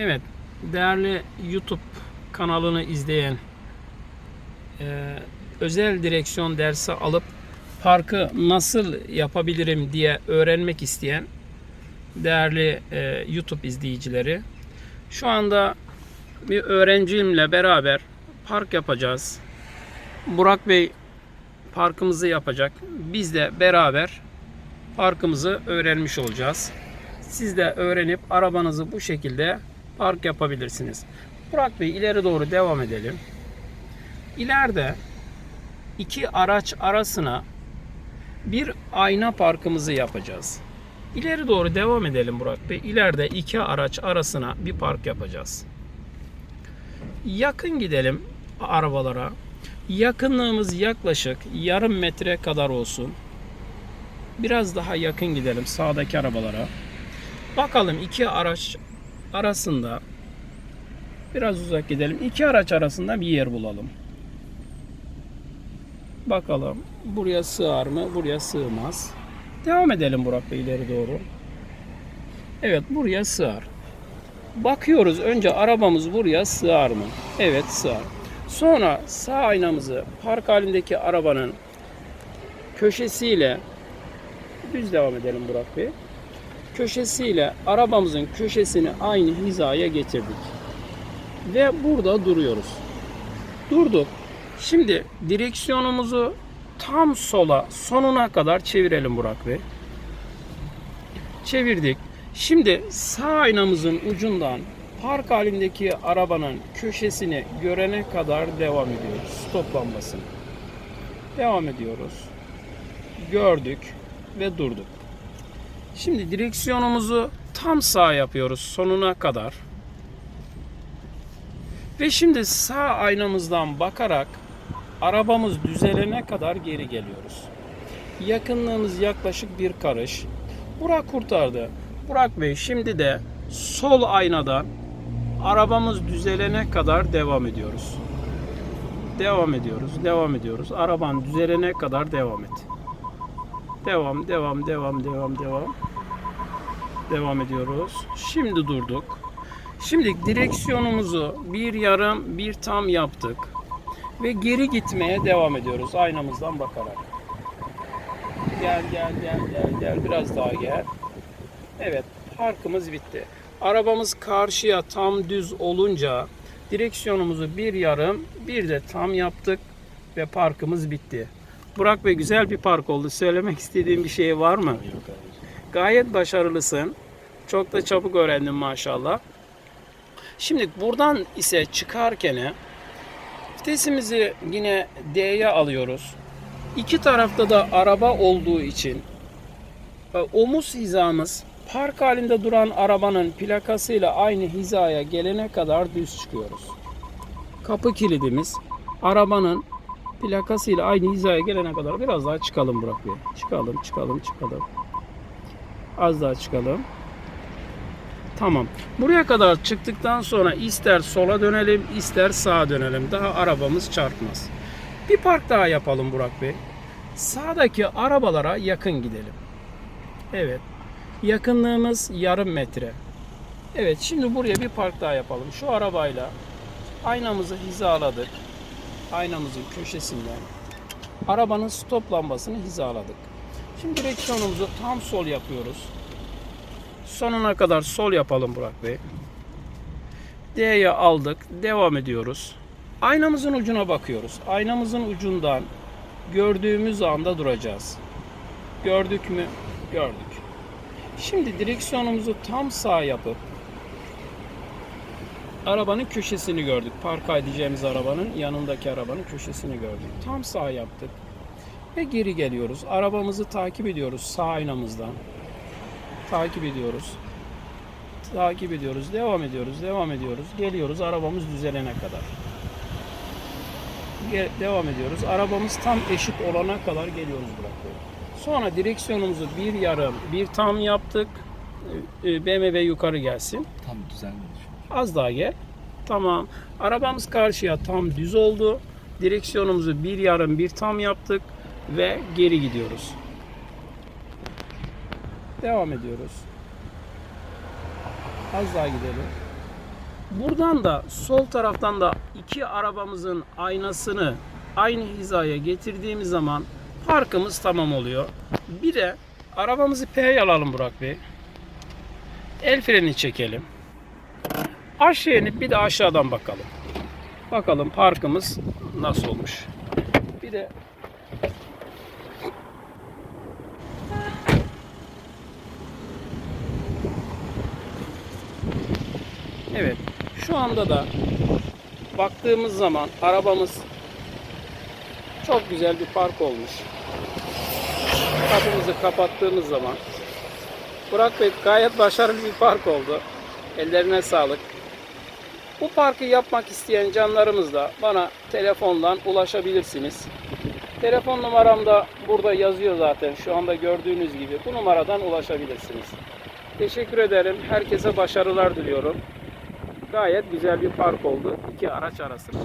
Evet, değerli YouTube kanalını izleyen, e, özel direksiyon dersi alıp parkı nasıl yapabilirim diye öğrenmek isteyen değerli e, YouTube izleyicileri, şu anda bir öğrencimle beraber park yapacağız. Burak Bey parkımızı yapacak. Biz de beraber parkımızı öğrenmiş olacağız. Siz de öğrenip arabanızı bu şekilde park yapabilirsiniz. Burak Bey ileri doğru devam edelim. İleride iki araç arasına bir ayna parkımızı yapacağız. İleri doğru devam edelim Burak Bey. İleride iki araç arasına bir park yapacağız. Yakın gidelim arabalara. Yakınlığımız yaklaşık yarım metre kadar olsun. Biraz daha yakın gidelim sağdaki arabalara. Bakalım iki araç arasında biraz uzak gidelim. İki araç arasında bir yer bulalım. Bakalım buraya sığar mı? Buraya sığmaz. Devam edelim Burak Bey ileri doğru. Evet buraya sığar. Bakıyoruz önce arabamız buraya sığar mı? Evet sığar. Sonra sağ aynamızı park halindeki arabanın köşesiyle düz devam edelim Burak Bey. Köşesiyle arabamızın köşesini aynı hizaya getirdik. Ve burada duruyoruz. Durduk. Şimdi direksiyonumuzu tam sola sonuna kadar çevirelim Burak Bey. Çevirdik. Şimdi sağ aynamızın ucundan park halindeki arabanın köşesini görene kadar devam ediyoruz. Stop lambasını. Devam ediyoruz. Gördük ve durduk. Şimdi direksiyonumuzu tam sağ yapıyoruz sonuna kadar. Ve şimdi sağ aynamızdan bakarak arabamız düzelene kadar geri geliyoruz. Yakınlığımız yaklaşık bir karış. Burak kurtardı. Burak Bey şimdi de sol aynadan arabamız düzelene kadar devam ediyoruz. Devam ediyoruz, devam ediyoruz. Araban düzelene kadar devam et. Devam, devam, devam, devam, devam. Devam ediyoruz. Şimdi durduk. Şimdi direksiyonumuzu bir yarım, bir tam yaptık. Ve geri gitmeye devam ediyoruz aynamızdan bakarak. Gel, gel, gel, gel, gel. Biraz daha gel. Evet, parkımız bitti. Arabamız karşıya tam düz olunca direksiyonumuzu bir yarım, bir de tam yaptık ve parkımız bitti. Burak Bey güzel bir park oldu. Söylemek istediğin bir şey var mı? Gayet başarılısın. Çok da çabuk öğrendin maşallah. Şimdi buradan ise çıkarken vitesimizi yine D'ye alıyoruz. İki tarafta da araba olduğu için e, omuz hizamız park halinde duran arabanın plakasıyla aynı hizaya gelene kadar düz çıkıyoruz. Kapı kilidimiz arabanın plakasıyla aynı hizaya gelene kadar biraz daha çıkalım Bey. Çıkalım, çıkalım, çıkalım. Az daha çıkalım. Tamam. Buraya kadar çıktıktan sonra ister sola dönelim, ister sağa dönelim. Daha arabamız çarpmaz. Bir park daha yapalım Burak Bey. Sağdaki arabalara yakın gidelim. Evet. Yakınlığımız yarım metre. Evet şimdi buraya bir park daha yapalım. Şu arabayla aynamızı hizaladık. Aynamızın köşesinden arabanın stop lambasını hizaladık. Şimdi direksiyonumuzu tam sol yapıyoruz. Sonuna kadar sol yapalım Burak Bey. D'ye aldık. Devam ediyoruz. Aynamızın ucuna bakıyoruz. Aynamızın ucundan gördüğümüz anda duracağız. Gördük mü? Gördük. Şimdi direksiyonumuzu tam sağ yapıp arabanın köşesini gördük. Park edeceğimiz arabanın yanındaki arabanın köşesini gördük. Tam sağ yaptık. Ve geri geliyoruz. Arabamızı takip ediyoruz sağ aynamızdan. Takip ediyoruz. Takip ediyoruz. Devam ediyoruz. Devam ediyoruz. Geliyoruz arabamız düzelene kadar. Ge- devam ediyoruz. Arabamız tam eşit olana kadar geliyoruz bırakıyoruz. Sonra direksiyonumuzu bir yarım, bir tam yaptık. Ee, BMW yukarı gelsin. Tam düzenli. Az daha gel. Tamam. Arabamız karşıya tam düz oldu. Direksiyonumuzu bir yarım, bir tam yaptık ve geri gidiyoruz. Devam ediyoruz. Az daha gidelim. Buradan da sol taraftan da iki arabamızın aynasını aynı hizaya getirdiğimiz zaman parkımız tamam oluyor. Bir de arabamızı P'ye alalım Burak Bey. El freni çekelim. Aşağı inip bir de aşağıdan bakalım. Bakalım parkımız nasıl olmuş. Bir de Evet. Şu anda da baktığımız zaman arabamız çok güzel bir park olmuş. Kapımızı kapattığımız zaman Burak Bey gayet başarılı bir park oldu. Ellerine sağlık. Bu parkı yapmak isteyen canlarımız da bana telefondan ulaşabilirsiniz. Telefon numaram da burada yazıyor zaten. Şu anda gördüğünüz gibi bu numaradan ulaşabilirsiniz. Teşekkür ederim. Herkese başarılar diliyorum. Gayet güzel bir park oldu iki araç arasında.